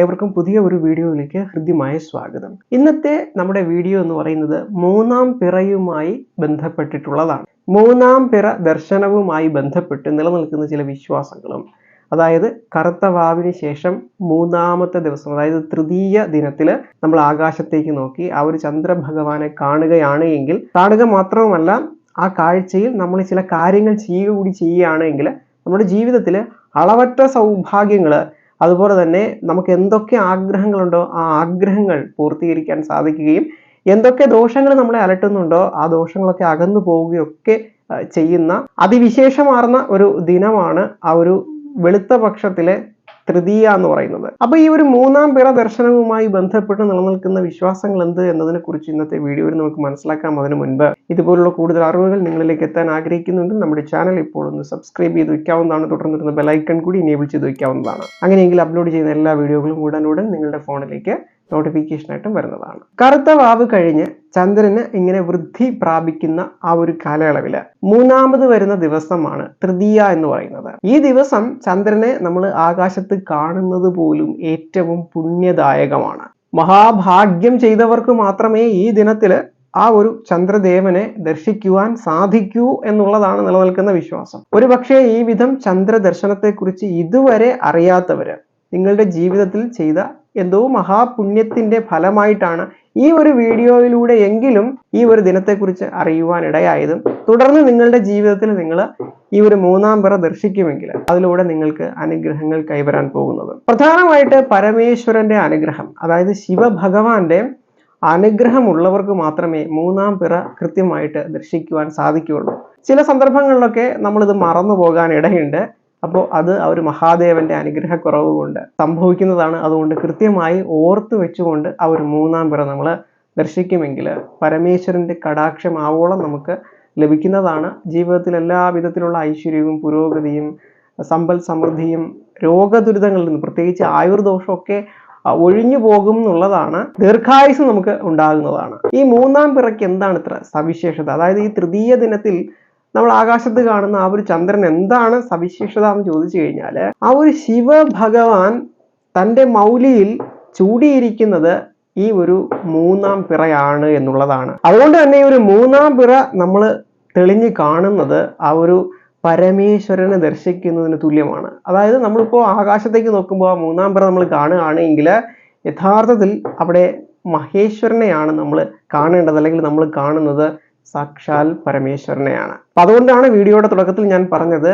ഏവർക്കും പുതിയ ഒരു വീഡിയോയിലേക്ക് ഹൃദ്യമായ സ്വാഗതം. ഇന്നത്തെ നമ്മുടെ വീഡിയോ എന്ന് പറയുന്നത് മൂന്നാം പിറയുമായി ബന്ധപ്പെട്ടിട്ടുള്ളതാണ്. മൂന്നാം പിറ ദർശനവുമായി ബന്ധപ്പെട്ട് നിലനിൽക്കുന്ന ചില വിശ്വാസങ്ങളും അതായത് കറുത്ത വാവിന് ശേഷം മൂന്നാമത്തെ ദിവസം അതായത് തൃതീയ ദിനത്തിൽ നമ്മൾ ആകാശത്തേക്ക് നോക്കി ആ ഒരു ചന്ദ്രഭഗവാനെ കാണുകയാണ് എങ്കിൽ കാണുക മാത്രവുമല്ല ആ കാഴ്ചയിൽ നമ്മൾ ചില കാര്യങ്ങൾ ചെയ്യുക കൂടി ചെയ്യുകയാണെങ്കിൽ നമ്മുടെ ജീവിതത്തിൽ അളവറ്റ സൗഭാഗ്യങ്ങൾ അതുപോലെ തന്നെ നമുക്ക് എന്തൊക്കെ ആഗ്രഹങ്ങളുണ്ടോ ആ ആഗ്രഹങ്ങൾ പൂർത്തീകരിക്കാൻ സാധിക്കുകയും എന്തൊക്കെ ദോഷങ്ങൾ നമ്മളെ അലട്ടുന്നുണ്ടോ ആ ദോഷങ്ങളൊക്കെ അകന്നു പോവുകയൊക്കെ ചെയ്യുന്ന അതിവിശേഷമാർന്ന ഒരു ദിനമാണ് ആ ഒരു വെളുത്ത പക്ഷത്തിലെ തൃതീയ എന്ന് പറയുന്നത്. അപ്പൊ ഈ ഒരു മൂന്നാം പിറ ദർശനവുമായി ബന്ധപ്പെട്ട് നിലനിൽക്കുന്ന വിശ്വാസങ്ങൾ എന്ത് എന്നതിനെ കുറിച്ച് ഇന്നത്തെ വീഡിയോയിൽ നമുക്ക് മനസ്സിലാക്കാം. അതിനു മുൻപ് ഇതുപോലുള്ള കൂടുതൽ അറിവുകൾ നിങ്ങളിലേക്ക് എത്താൻ ആഗ്രഹിക്കുന്നുണ്ട് നമ്മുടെ ചാനൽ ഇപ്പോൾ ഒന്ന് സബ്സ്ക്രൈബ് ചെയ്ത് വെക്കാവുന്നതാണ് തുടർന്നിരുന്ന ബെലൈക്കൺ കൂടി എനേബിൾ ചെയ്ത് വയ്ക്കാവുന്നതാണ്. അങ്ങനെയെങ്കിൽ അപ്ലോഡ് ചെയ്യുന്ന എല്ലാ വീഡിയോകളും ഉടനുടൻ നിങ്ങളുടെ ഫോണിലേക്ക് നോട്ടിഫിക്കേഷൻ ആയിട്ടും വരുന്നതാണ്. കറുത്ത വാവ് കഴിഞ്ഞ് ചന്ദ്രന് ഇങ്ങനെ വൃദ്ധി പ്രാപിക്കുന്ന ആ ഒരു കാലയളവിൽ മൂന്നാമത് വരുന്ന ദിവസമാണ് തൃതീയ എന്ന് പറയുന്നത്. ഈ ദിവസം ചന്ദ്രനെ നമ്മൾ ആകാശത്ത് കാണുന്നത് പോലും ഏറ്റവും പുണ്യദായകമാണ്. മഹാഭാഗ്യം ചെയ്തവർക്ക് മാത്രമേ ഈ ദിനത്തിൽ ആ ഒരു ചന്ദ്രദേവനെ ദർശിക്കുവാൻ സാധിക്കൂ എന്നുള്ളതാണ് നിലനിൽക്കുന്ന വിശ്വാസം. ഒരു പക്ഷേ ഈ വിധം ചന്ദ്രദർശനത്തെക്കുറിച്ച് ഇതുവരെ അറിയാത്തവര് നിങ്ങളുടെ ജീവിതത്തിൽ ചെയ്ത എന്തോ മഹാപുണ്യത്തിന്റെ ഫലമായിട്ടാണ് ഈ ഒരു വീഡിയോയിലൂടെ എങ്കിലും ഈ ഒരു ദിനത്തെക്കുറിച്ച് അറിയുവാൻ ഇടയായതും തുടർന്ന് നിങ്ങളുടെ ജീവിതത്തിൽ നിങ്ങൾ ഈ ഒരു മൂന്നാം പിറ ദർശിക്കുമെങ്കിൽ അതിലൂടെ നിങ്ങൾക്ക് അനുഗ്രഹങ്ങൾ കൈവരാൻ പോകുന്നത്. പ്രധാനമായിട്ട് പരമേശ്വരന്റെ അനുഗ്രഹം അതായത് ശിവഭഗവാന്റെ അനുഗ്രഹമുള്ളവർക്ക് മാത്രമേ മൂന്നാം പിറ കൃത്യമായിട്ട് ദർശിക്കുവാൻ സാധിക്കുകയുള്ളൂ. ചില സന്ദർഭങ്ങളിലൊക്കെ നമ്മളിത് മറന്നു പോകാൻ ഇടയുണ്ട് അപ്പോൾ അത് ആ ഒരു മഹാദേവന്റെ അനുഗ്രഹക്കുറവ് കൊണ്ട് സംഭവിക്കുന്നതാണ്. അതുകൊണ്ട് കൃത്യമായി ഓർത്ത് വെച്ചുകൊണ്ട് ആ ഒരു മൂന്നാം പിറ നമ്മൾ ദർശിക്കുമെങ്കിൽ പരമേശ്വരന്റെ കടാക്ഷം ആവോളം നമുക്ക് ലഭിക്കുന്നതാണ്. ജീവിതത്തിൽ എല്ലാ വിധത്തിലുള്ള ഐശ്വര്യവും പുരോഗതിയും സമ്പൽ സമൃദ്ധിയും രോഗദുരിതങ്ങളിൽ നിന്ന് പ്രത്യേകിച്ച് ആയുർദോഷമൊക്കെ ഒഴിഞ്ഞു പോകും എന്നുള്ളതാണ് ദീർഘായുസ് നമുക്ക് ഉണ്ടാകുന്നതാണ്. ഈ മൂന്നാം പിറയ്ക്ക് എന്താണ് ഇത്ര സവിശേഷത? അതായത് ഈ തൃതീയ ദിനത്തിൽ നമ്മൾ ആകാശത്ത് കാണുന്ന ആ ഒരു ചന്ദ്രൻ എന്താണ് സവിശേഷത എന്ന് ചോദിച്ചു കഴിഞ്ഞാൽ ആ ഒരു ശിവഭഗവാൻ തന്റെ മൗലിയിൽ ചൂടിയിരിക്കുന്നത് ഈ ഒരു മൂന്നാം പിറയാണ് എന്നുള്ളതാണ്. അതുകൊണ്ട് തന്നെ ഈ ഒരു മൂന്നാം പിറ നമ്മൾ തെളിഞ്ഞു കാണുന്നത് ആ ഒരു പരമേശ്വരനെ ദർശിക്കുന്നതിന് തുല്യമാണ്. അതായത് നമ്മളിപ്പോൾ ആകാശത്തേക്ക് നോക്കുമ്പോൾ ആ മൂന്നാം പിറ നമ്മൾ കാണുകയാണെങ്കിൽ യഥാർത്ഥത്തിൽ അവിടെ മഹേശ്വരനെയാണ് നമ്മൾ കാണേണ്ടത് അല്ലെങ്കിൽ നമ്മൾ കാണുന്നത് സാക്ഷാൽ പരമേശ്വരനെയാണ്. അപ്പൊ അതുകൊണ്ടാണ് വീഡിയോയുടെ തുടക്കത്തിൽ ഞാൻ പറഞ്ഞത്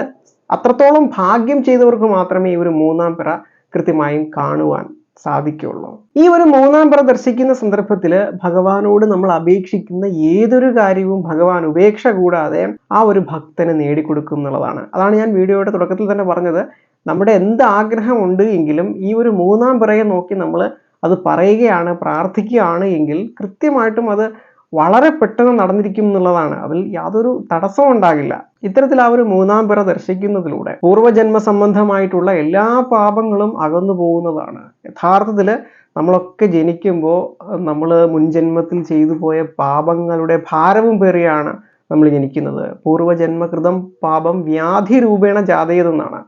അത്രത്തോളം ഭാഗ്യം ചെയ്തവർക്ക് മാത്രമേ ഈ ഒരു മൂന്നാം പിറ കൃത്യമായും കാണുവാൻ സാധിക്കുള്ളൂ ഈ ഒരു മൂന്നാം പിറ ദർശിക്കുന്ന സന്ദർഭത്തിൽ ഭഗവാനോട് നമ്മൾ അപേക്ഷിക്കുന്ന ഏതൊരു കാര്യവും ഭഗവാൻ ഉപേക്ഷ കൂടാതെ ആ ഒരു ഭക്തന് നേടിക്കൊടുക്കും എന്നുള്ളതാണ്. അതാണ് ഞാൻ വീഡിയോയുടെ തുടക്കത്തിൽ തന്നെ പറഞ്ഞത്. നമ്മുടെ എന്ത് ആഗ്രഹമുണ്ട് എങ്കിലും ഈ ഒരു മൂന്നാം പിറയെ നോക്കി നമ്മൾ അത് പറയുകയാണ് പ്രാർത്ഥിക്കുകയാണ് എങ്കിൽ കൃത്യമായിട്ടും അത് വളരെ പെട്ടെന്ന് നടന്നിരിക്കും എന്നുള്ളതാണ് അതിൽ യാതൊരു തടസ്സവും ഉണ്ടാകില്ല. ഇത്തരത്തിൽ ആ ഒരു മൂന്നാം പിറ ദർശിക്കുന്നതിലൂടെ പൂർവജന്മ സംബന്ധമായിട്ടുള്ള എല്ലാ പാപങ്ങളും അകന്നു പോകുന്നതാണ്. യഥാർത്ഥത്തിൽ നമ്മളൊക്കെ ജനിക്കുമ്പോൾ നമ്മൾ മുൻജന്മത്തിൽ ചെയ്തു പോയ പാപങ്ങളുടെ ഭാരവും പേറിയാണ് നമ്മൾ ജനിക്കുന്നത്. പൂർവജന്മകൃതം പാപം വ്യാധി രൂപേണ ജാതയതെന്നാണ്.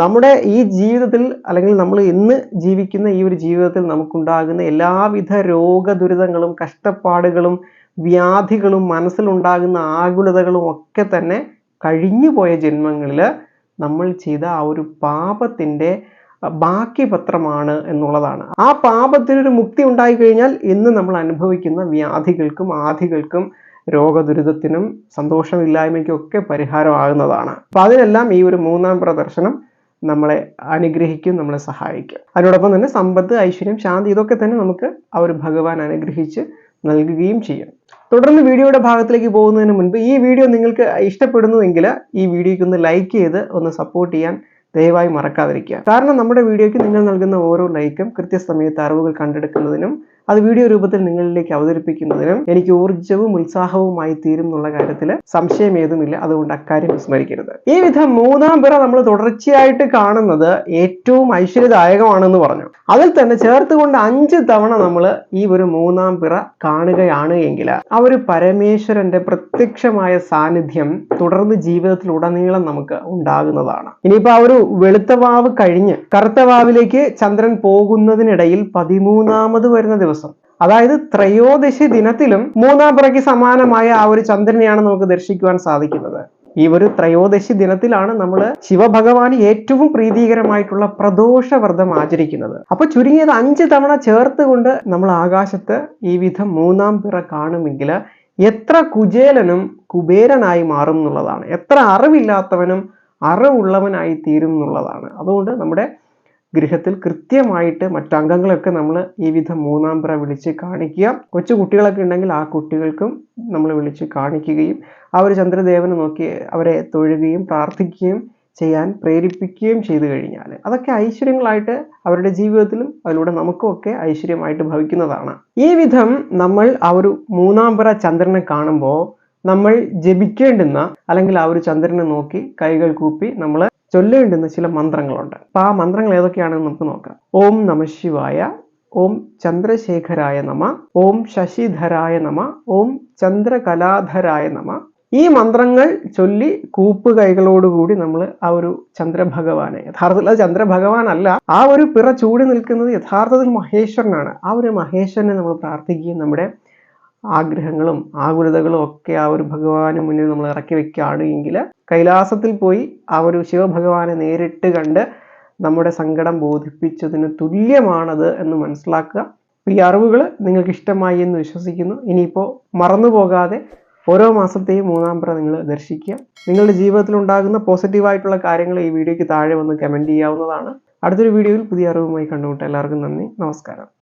നമ്മുടെ ഈ ജീവിതത്തിൽ അല്ലെങ്കിൽ നമ്മൾ ഇന്ന് ജീവിക്കുന്ന ഈ ഒരു ജീവിതത്തിൽ നമുക്കുണ്ടാകുന്ന എല്ലാവിധ രോഗദുരിതങ്ങളും കഷ്ടപ്പാടുകളും വ്യാധികളും മനസ്സിലുണ്ടാകുന്ന ആകുലതകളും ഒക്കെ തന്നെ കഴിഞ്ഞു പോയ ജന്മങ്ങളിൽ നമ്മൾ ചെയ്ത ആ ഒരു പാപത്തിന്റെ ബാക്കി പത്രമാണ് എന്നുള്ളതാണ്. ആ പാപത്തിനൊരു മുക്തി ഉണ്ടായി കഴിഞ്ഞാൽ ഇന്ന് നമ്മൾ അനുഭവിക്കുന്ന വ്യാധികൾക്കും ആധികൾക്കും രോഗദുരിതത്തിനും സന്തോഷമില്ലായ്മയ്ക്കും ഒക്കെ പരിഹാരമാകുന്നതാണ്. അപ്പൊ അതിനെല്ലാം ഈ ഒരു മൂന്നാം പ്രദർശനം നമ്മളെ അനുഗ്രഹിക്കും നമ്മളെ സഹായിക്കും. അതിനോടൊപ്പം തന്നെ സമ്പത്ത് ഐശ്വര്യം ശാന്തി ഇതൊക്കെ തന്നെ നമുക്ക് ആ ഒരു ഭഗവാൻ അനുഗ്രഹിച്ച് നൽകുകയും ചെയ്യും. തുടർന്ന് വീഡിയോയുടെ ഭാഗത്തിലേക്ക് പോകുന്നതിന് മുൻപ് ഈ വീഡിയോ നിങ്ങൾക്ക് ഇഷ്ടപ്പെടുന്നുവെങ്കിൽ ഈ വീഡിയോയ്ക്ക് ഒന്ന് ലൈക്ക് ചെയ്ത് ഒന്ന് സപ്പോർട്ട് ചെയ്യാൻ ദയവായി മറക്കാതിരിക്കുക. കാരണം നമ്മുടെ വീഡിയോയ്ക്ക് നിങ്ങൾ നൽകുന്ന ഓരോ ലൈക്കും കൃത്യസമയത്ത് അറിവുകൾ കണ്ടെടുക്കുന്നതിനും അത് വീഡിയോ രൂപത്തിൽ നിങ്ങളിലേക്ക് അവതരിപ്പിക്കുന്നതിനും എനിക്ക് ഊർജവും ഉത്സാഹവുമായി തീരും എന്നുള്ള കാര്യത്തിൽ സംശയം ഏതുമില്ല. അതുകൊണ്ട് അക്കാര്യം വിസ്മരിക്കരുത്. ഈ വിധം മൂന്നാം പിറ നമ്മൾ തുടർച്ചയായിട്ട് കാണുന്നത് ഏറ്റവും ഐശ്വര്യദായകമാണെന്ന് പറഞ്ഞു. അതിൽ തന്നെ ചേർത്തുകൊണ്ട് അഞ്ച് തവണ നമ്മൾ ഈ ഒരു മൂന്നാം പിറ കാണുകയാണ് എങ്കിൽ ആ ഒരു പരമേശ്വരന്റെ പ്രത്യക്ഷമായ സാന്നിധ്യം തുടർന്ന് ജീവിതത്തിൽ ഉടനീളം നമുക്ക് ഉണ്ടാകുന്നതാണ്. ഇനിയിപ്പോ ആ ഒരു വെളുത്ത വാവ് കഴിഞ്ഞ് കറുത്ത വാവിലേക്ക് ചന്ദ്രൻ പോകുന്നതിനിടയിൽ പതിമൂന്നാമത് വരുന്ന ദിവസം അതായത് ത്രയോദശി ദിനത്തിലും മൂന്നാം പിറയ്ക്ക് സമാനമായ ആ ഒരു ചന്ദ്രനെയാണ് നമുക്ക് ദർശിക്കുവാൻ സാധിക്കുന്നത്. ഈ ഒരു ത്രയോദശി ദിനത്തിലാണ് നമ്മൾ ശിവഭഗവാന് ഏറ്റവും പ്രീതികരമായിട്ടുള്ള പ്രദോഷ വ്രതം ആചരിക്കുന്നത്. അപ്പൊ ചുരുങ്ങിയത് അഞ്ച് തവണ ചേർത്തുകൊണ്ട് നമ്മൾ ആകാശത്ത് ഈ വിധം മൂന്നാം പിറ കാണുമെങ്കിൽ എത്ര കുചേലനും കുബേരനായി മാറും എന്നുള്ളതാണ്. എത്ര അറിവില്ലാത്തവനും അറിവുള്ളവനായി തീരും എന്നുള്ളതാണ്. അതുകൊണ്ട് നമ്മുടെ ഗൃഹത്തിൽ കൃത്യമായിട്ട് മറ്റംഗങ്ങളൊക്കെ നമ്മൾ ഈ വിധം മൂന്നാം പ്ര വിളിച്ച് കാണിക്കുക. കൊച്ചു കുട്ടികളൊക്കെ ഉണ്ടെങ്കിൽ ആ കുട്ടികൾക്കും നമ്മൾ വിളിച്ച് കാണിക്കുകയും ആ ഒരു ചന്ദ്രദേവനെ നോക്കി അവരെ തൊഴുകയും പ്രാർത്ഥിക്കുകയും ചെയ്യാൻ പ്രേരിപ്പിക്കുകയും ചെയ്തു കഴിഞ്ഞാൽ അതൊക്കെ ഐശ്വര്യങ്ങളായിട്ട് അവരുടെ ജീവിതത്തിലും അതിലൂടെ നമുക്കും ഒക്കെ ഐശ്വര്യമായിട്ട് ഭവിക്കുന്നതാണ്. ഈ വിധം നമ്മൾ ആ ഒരു മൂന്നാം പിറ ചന്ദ്രനെ കാണുമ്പോൾ നമ്മൾ ജപിക്കേണ്ടുന്ന അല്ലെങ്കിൽ ആ ഒരു ചന്ദ്രനെ നോക്കി കൈകൾ കൂപ്പി നമ്മൾ ചൊല്ലേണ്ടുന്ന ചില മന്ത്രങ്ങളുണ്ട്. അപ്പൊ ആ മന്ത്രങ്ങൾ ഏതൊക്കെയാണെന്ന് നമുക്ക് നോക്കാം. ഓം നമ ശിവായ ഓം ചന്ദ്രശേഖരായ നമ ഓം ശശിധരായ നമ ഓം ചന്ദ്രകലാധരായ നമ. ഈ മന്ത്രങ്ങൾ ചൊല്ലി കൂപ്പ് കൈകളോടുകൂടി നമ്മൾ ആ ഒരു ചന്ദ്രഭഗവാനെ യഥാർത്ഥത്തിൽ അത് ചന്ദ്രഭഗവാൻ അല്ല ആ ഒരു പിറ ചൂടി നിൽക്കുന്നത് യഥാർത്ഥത്തിൽ മഹേശ്വരനാണ്. ആ ഒരു മഹേശ്വരനെ നമ്മൾ പ്രാർത്ഥിക്കുകയും നമ്മുടെ ആഗ്രഹങ്ങളും ആകുലതകളും ഒക്കെ ആ ഒരു ഭഗവാന് മുന്നിൽ നമ്മൾ ഇറക്കി വെക്കുകയാണ് എങ്കിൽ കൈലാസത്തിൽ പോയി ആ ഒരു ശിവഭഗവാനെ നേരിട്ട് കണ്ട് നമ്മുടെ സങ്കടം ബോധിപ്പിച്ചതിന് തുല്യമാണത് എന്ന് മനസ്സിലാക്കുക. ഈ അറിവുകൾ നിങ്ങൾക്ക് ഇഷ്ടമായി എന്ന് വിശ്വസിക്കുന്നു. ഇനിയിപ്പോൾ മറന്നു പോകാതെ ഓരോ മാസത്തെയും മൂന്നാം പിറ നിങ്ങൾ ദർശിക്കുക. നിങ്ങളുടെ ജീവിതത്തിൽ ഉണ്ടാകുന്ന പോസിറ്റീവായിട്ടുള്ള കാര്യങ്ങൾ ഈ വീഡിയോയ്ക്ക് താഴെ വന്ന് കമന്റ് ചെയ്യാവുന്നതാണ്. അടുത്തൊരു വീഡിയോയിൽ പുതിയ അറിവുമായി കണ്ടുമുട്ടാം എല്ലാവർക്കും നന്ദി. നമസ്കാരം.